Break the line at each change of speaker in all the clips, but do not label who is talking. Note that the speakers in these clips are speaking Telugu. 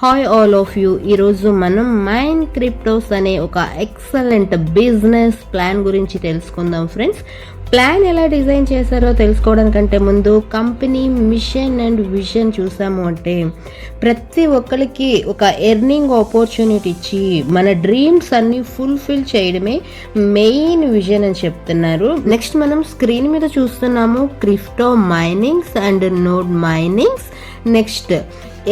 హాయ్ ఆల్ ఆఫ్ యూ ఈరోజు మనం మైన్ క్రిప్టోస్ అనే ఒక ఎక్సలెంట్ బిజినెస్ ప్లాన్ గురించి తెలుసుకుందాం ఫ్రెండ్స్. ప్లాన్ ఎలా డిజైన్ చేశారో తెలుసుకోవడానికంటే ముందు కంపెనీ మిషన్ అండ్ విజన్ చూసాము అంటే ప్రతి ఒక్కరికి ఒక ఎర్నింగ్ ఆపర్చునిటీ ఇచ్చి మన డ్రీమ్స్ అన్నీ ఫుల్ఫిల్ చేయడమే మెయిన్ విజన్ అని చెప్తున్నారు. నెక్స్ట్ మనం స్క్రీన్ మీద చూస్తున్నాము crypto minings and node minings. Next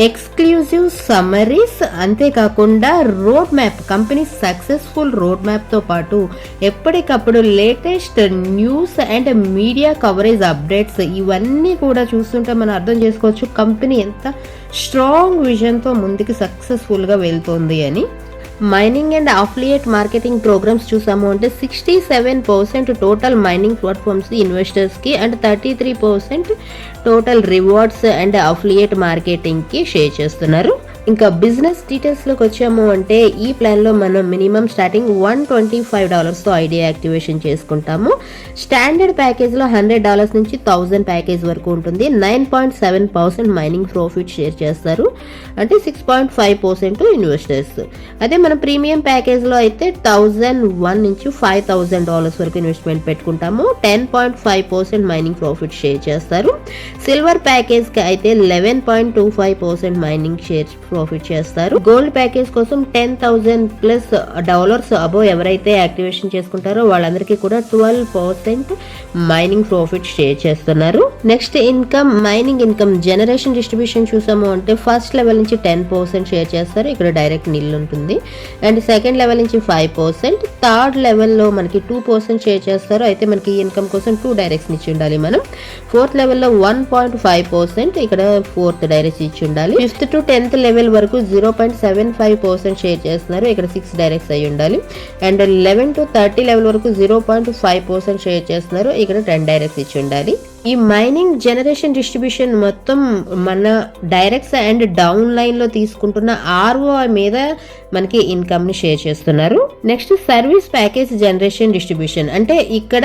exclusive summaries అంతేకాకుండా road map. Company successful road మ్యాప్తో పాటు ఎప్పటికప్పుడు latest news and media coverage updates ఇవన్నీ కూడా చూస్తుంటే మనం అర్థం చేసుకోవచ్చు కంపెనీ ఎంత స్ట్రాంగ్ విజన్తో ముందుకు సక్సెస్ఫుల్గా వెళ్తోంది అని. Mining and affiliate marketing programs చూసాము అంటే sixty seven percent total mining platforms ఇన్వెస్టర్స్కి and thirty three percent total rewards and affiliate మార్కెటింగ్కి share చేస్తున్నారు. ఇంకా బిజినెస్ డీటెయిల్స్లోకి వచ్చాము అంటే ఈ ప్లాన్లో మనం minimum starting one twenty five డాలర్స్తో idea activation చేసుకుంటాము. స్టాండర్డ్ ప్యాకేజ్లో హండ్రెడ్ డాలర్స్ నుంచి థౌజండ్ ప్యాకేజ్ వరకు ఉంటుంది. Nine point seven percent mining profit share చేస్తారు. అంటే six point five percent investors అదే మనం ప్రీమియం ప్యాకేజ్లో అయితే థౌజండ్ వన్ నుంచి ఫైవ్ థౌజండ్ డాలర్స్ వరకు ఇన్వెస్ట్మెంట్ పెట్టుకుంటాము. Ten point five percent mining profit share చేస్తారు. సిల్వర్ ప్యాకేజ్కి అయితే eleven point two five percent mining share profit చేస్తారు. గోల్డ్ ప్యాకేజ్ కోసం ten thousand plus dollars above ఎవరైతే యాక్టివేషన్ చేసుకుంటారో వాళ్ళందరికీ కూడా twelve percent mining profit share చేస్తున్నారు. Next income mining income generation distribution చూసాము అంటే ఫస్ట్ లెవెల్ నుంచి టెన్ పర్సెంట్ షేర్ చేస్తారు. ఇక్కడ డైరెక్ట్ నిల్ ఉంటుంది. అండ్ సెకండ్ లెవెల్ నుంచి ఫైవ్ పర్సెంట్ థర్డ్ లెవెల్లో మనకి టూ పర్సెంట్ షేర్ చేస్తారు. అయితే మనకి ఇన్కమ్ కోసం టూ డైరెక్ట్స్ ఇచ్చి ఉండాలి మనం. ఫోర్త్ లెవెల్లో వన్ పాయింట్ ఫైవ్ పర్సెంట్ ఇక్కడ ఫోర్త్ డైరెక్ట్స్ ఇచ్చి ఉండాలి ఫిఫ్త్ టు టెన్త్ లెవెల్ వరకు zero point seven five percent share చేస్తున్నారు. ఇక్కడ సిక్స్ డైరెక్ట్స్ అయి ఉండాలి. And eleven to thirty level వరకు zero point five percent share చేస్తున్నారు. ఇక్కడ టెన్ డైరెక్ట్స్ ఇచ్చి ఉండాలి. ఈ మైనింగ్ జనరేషన్ డిస్ట్రిబ్యూషన్ మొత్తం మన డైరెక్ట్స్ అండ్ డౌన్ లైన్లో తీసుకుంటున్న ఆర్ఓ మీద మనకి ఇన్కమ్ని షేర్ చేస్తున్నారు. Next service package generation distribution అంటే ఇక్కడ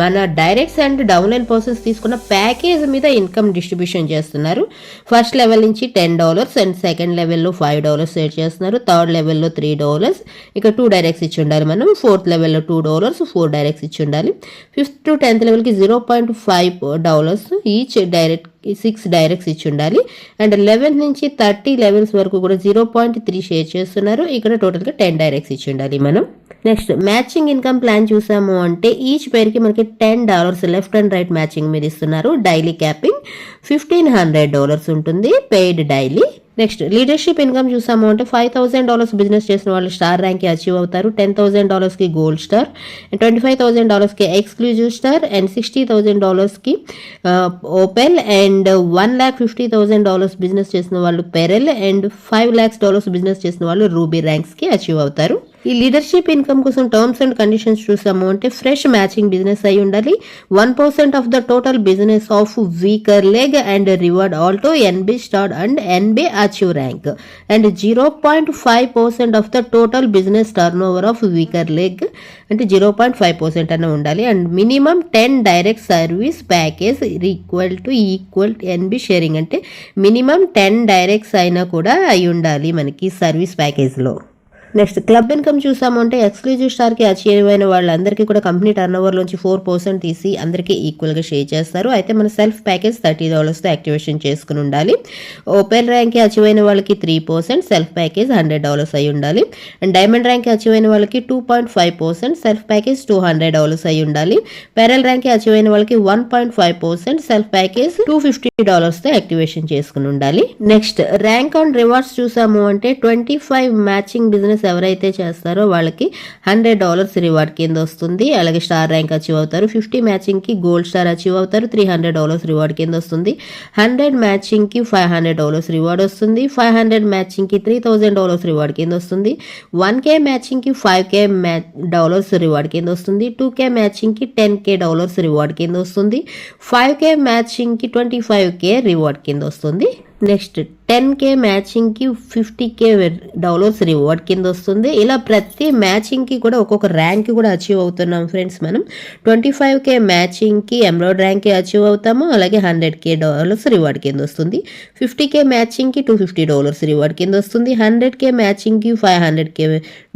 మన directs and down line persons తీసుకున్న ప్యాకేజ్ మీద ఇన్కమ్ డిస్ట్రిబ్యూషన్ చేస్తున్నారు. ఫస్ట్ లెవెల్ నుంచి టెన్ డాలర్స్ అండ్ సెకండ్ లెవెల్లో ఫైవ్ డాలర్స్ షేర్ చేస్తున్నారు. థర్డ్ లెవెల్లో త్రీ డాలర్స్ ఇక టూ డైరెక్ట్స్ ఇచ్చి ఉండాలి మనం. ఫోర్త్ లెవెల్లో టూ డాలర్స్ ఫోర్ డైరెక్ట్స్ ఇచ్చి ఉండాలి. ఫిఫ్త్ టు టెన్త్ లెవెల్కి zero point five dollars each direct six directs ఇచ్చి ఉండాలి. అండ్ లెవెన్ నుంచి థర్టీ లెవెల్స్ వరకు కూడా జీరో పాయింట్ త్రీ షేర్ చేస్తున్నారు. ఇక్కడ టోటల్గా టెన్ డైరెక్ట్స్ ఇచ్చి ఉండాలి మనం. నెక్స్ట్ మ్యాచింగ్ ఇన్కమ్ ప్లాన్ చూసాము అంటే ఈచ్ పేరుకి మనకి ten dollars left and right matching మీద ఇస్తున్నారు. Daily capping fifteen hundred dollars ఉంటుంది. Paid daily next leadership income చూసాము అంటే ఫైవ్ థౌసండ్ డాలర్స్ బిజినెస్ చేసిన వాళ్ళు స్టార్ ర్యాంక్కి అచీవ్ అవుతారు. Ten thousand డాలర్స్కి gold star and twenty five thousand డాలర్స్కి exclusive star and sixty thousand డాలర్స్కి opal and one lakh fifty thousand dollars business చేసిన వాళ్ళు pearl and five lakhs dollars business చేసిన వాళ్ళు రూబీ ర్యాంక్స్కి అచీవ్ అవుతారు. ఈ లీడర్షిప్ ఇన్కమ్ కోసం టర్మ్స్ అండ్ కండిషన్స్ చూసాము అంటే ఫ్రెష్ మ్యాచింగ్ బిజినెస్ అయి ఉండాలి. One percent of the total business of weaker leg and reward Alto NB star and NB achieve rank and zero point five percent of the total business turnover of weaker leg అంటే జీరో పాయింట్ ఫైవ్ పర్సెంట్ అనే ఉండాలి. And minimum ten direct service package equal to equal NB sharing అంటే మినిమం టెన్ డైరెక్ట్స్ అయినా కూడా అయి ఉండాలి మనకి సర్వీస్ ప్యాకేజ్లో నెక్స్ట్ క్లబ్ ఇన్కమ్ చూసాము అంటే ఎక్స్క్లూజివ్ స్టార్కి అచీవ్ అయిన వాళ్ళందరికీ కూడా కంపెనీ టర్న్ ఓవర్ నుంచి ఫోర్ పర్సెంట్ తీసి అందరికీ ఈక్వల్గా షేర్ చేస్తారు. అయితే మన సెల్ఫ్ ప్యాకేజ్ థర్టీ డాలర్స్తో యాక్టివేషన్ చేసుకుని ఉండాలి. ఓపెన్ ర్యాంక్కి అచీవ్ అయిన వాళ్ళకి three percent self package hundred dollars అయి ఉండాలి. అండ్ డైమండ్ ర్యాంక్కి అచీవ్ అయిన వాళ్ళకి two point five percent self package two hundred dollars అయి ఉండాలి. పెరల్ ర్యాంక్కి అచీవ్ అయిన వాళ్ళకి one point five percent self package two fifty డాలర్స్తో activation చేసుకుని ఉండాలి. నెక్స్ట్ ర్యాంక్ ఆన్ రివార్డ్స్ చూసాము అంటే ట్వంటీ ఫైవ్ మ్యాచింగ్ బిజినెస్ ఎవరైతే చేస్తారో వాళ్ళకి హండ్రెడ్ డాలర్స్ రివార్డ్ కింద వస్తుంది. అలాగే స్టార్ ర్యాంక్ అచీవ్ అవుతారు. ఫిఫ్టీ మ్యాచింగ్కి గోల్డ్ స్టార్ అచీవ్ అవుతారు. త్రీ హండ్రెడ్ డాలర్స్ రివార్డ్ కింద వస్తుంది. హండ్రెడ్ మ్యాచింగ్కి ఫైవ్ హండ్రెడ్ డాలర్స్ రివార్డ్ వస్తుంది. ఫైవ్ హండ్రెడ్ మ్యాచింగ్కి త్రీ థౌజండ్ డాలర్స్ రివార్డ్ కింద వస్తుంది. వన్ కే మ్యాచింగ్కి ఫైవ్ కే మ్యా డాలర్స్ రివార్డ్ కింద వస్తుంది. టూ కే మ్యాచింగ్కి టెన్ కే డాలర్స్ రివార్డ్ కింద వస్తుంది. ఫైవ్ కే మ్యాచింగ్కి ట్వంటీ ఫైవ్ కే రివార్డ్ కింద వస్తుంది. నెక్స్ట్ టెన్ కే మ్యాచింగ్కి ఫిఫ్టీ కే డాలర్స్ రివార్డ్ కింద వస్తుంది ఇలా ప్రతి మ్యాచింగ్కి కూడా ఒక్కొక్క ర్యాంక్ కూడా అచీవ్ అవుతున్నాం ఫ్రెండ్స్ మనం. ట్వంటీ ఫైవ్ కే మ్యాచింగ్కి ఎమ్రాయిడ్ ర్యాంక్కి అచీవ్ అవుతాము. అలాగే హండ్రెడ్ కే డాలర్స్ రివార్డ్ కింద వస్తుంది ఫిఫ్టీ కే మ్యాచింగ్కి టూ ఫిఫ్టీ డాలర్స్ రివార్డ్ కింద వస్తుంది hundred K మ్యాచింగ్కి five hundred K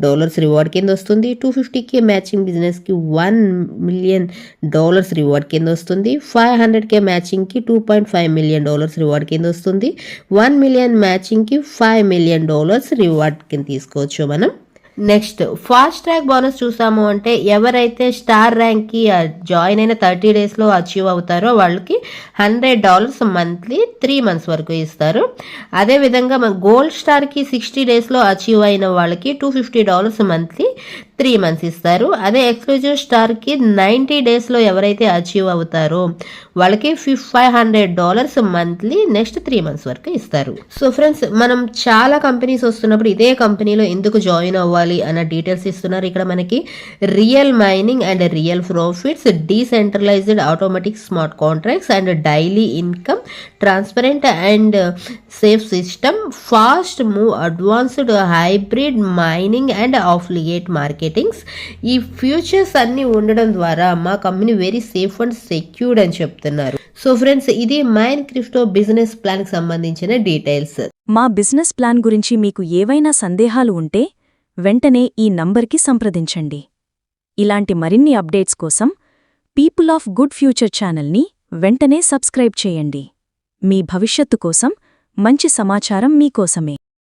dollars reward కింద వస్తుంది టూ ఫిఫ్టీ కే మ్యాచింగ్ బిజినెస్కి వన్ మిలియన్ డాలర్స్ రివార్డ్ కింద వస్తుంది five hundred K మ్యాచింగ్కి two point five million dollars reward కింద వస్తుంది వన్ మిలియన్ మ్యాచింగ్కి ఫైవ్ మిలియన్ డాలర్స్ రివార్డ్ కింద తీసుకోవచ్చు మనం. నెక్స్ట్ ఫాస్ట్ ట్రాక్ బోనస్ చూసాము అంటే ఎవరైతే స్టార్ ర్యాంక్కి జాయిన్ అయిన థర్టీ డేస్లో అచీవ్ అవుతారో వాళ్ళకి hundred dollars monthly three months వరకు ఇస్తారు. అదేవిధంగా మన గోల్డ్ స్టార్కి సిక్స్టీ డేస్లో అచీవ్ అయిన వాళ్ళకి two fifty dollars monthly three months ఇస్తారు. అదే ఎక్స్క్లూజివ్ స్టార్కి నైంటీ డేస్లో ఎవరైతే అచీవ్ అవుతారో వాళ్ళకి ఫిఫ్ five hundred dollars monthly next three months వరకు ఇస్తారు. సో ఫ్రెండ్స్ మనం చాలా కంపెనీస్ వస్తున్నప్పుడు ఇదే కంపెనీలో ఎందుకు జాయిన్ అవ్వాలి అన్న డీటెయిల్స్ ఇస్తున్నారు. ఇక్కడ మనకి real mining and real profits decentralised automatic smart contracts and daily income transparent and safe system fast move advanced hybrid mining and affiliate marketings ఈ ఫ్యూచర్స్ అన్నీ ఉండడం ద్వారా మా company very safe and secured అని చెప్తున్నారు. సో ఫ్రెండ్స్ ఇది మైన్ క్రిప్టో బిజినెస్ ప్లాన్కి సంబంధించిన డీటెయిల్స్
మా బిజినెస్ ప్లాన్ గురించి మీకు ఏవైనా సందేహాలు ఉంటే వెంటనే ఈ నంబర్కి సంప్రదించండి. ఇలాంటి మరిన్ని అప్డేట్స్ కోసం పీపుల్ ఆఫ్ గుడ్ ఫ్యూచర్ ఛానల్ని వెంటనే సబ్స్క్రైబ్ చేయండి. మీ భవిష్యత్తు కోసం మంచి సమాచారం మీకోసమే.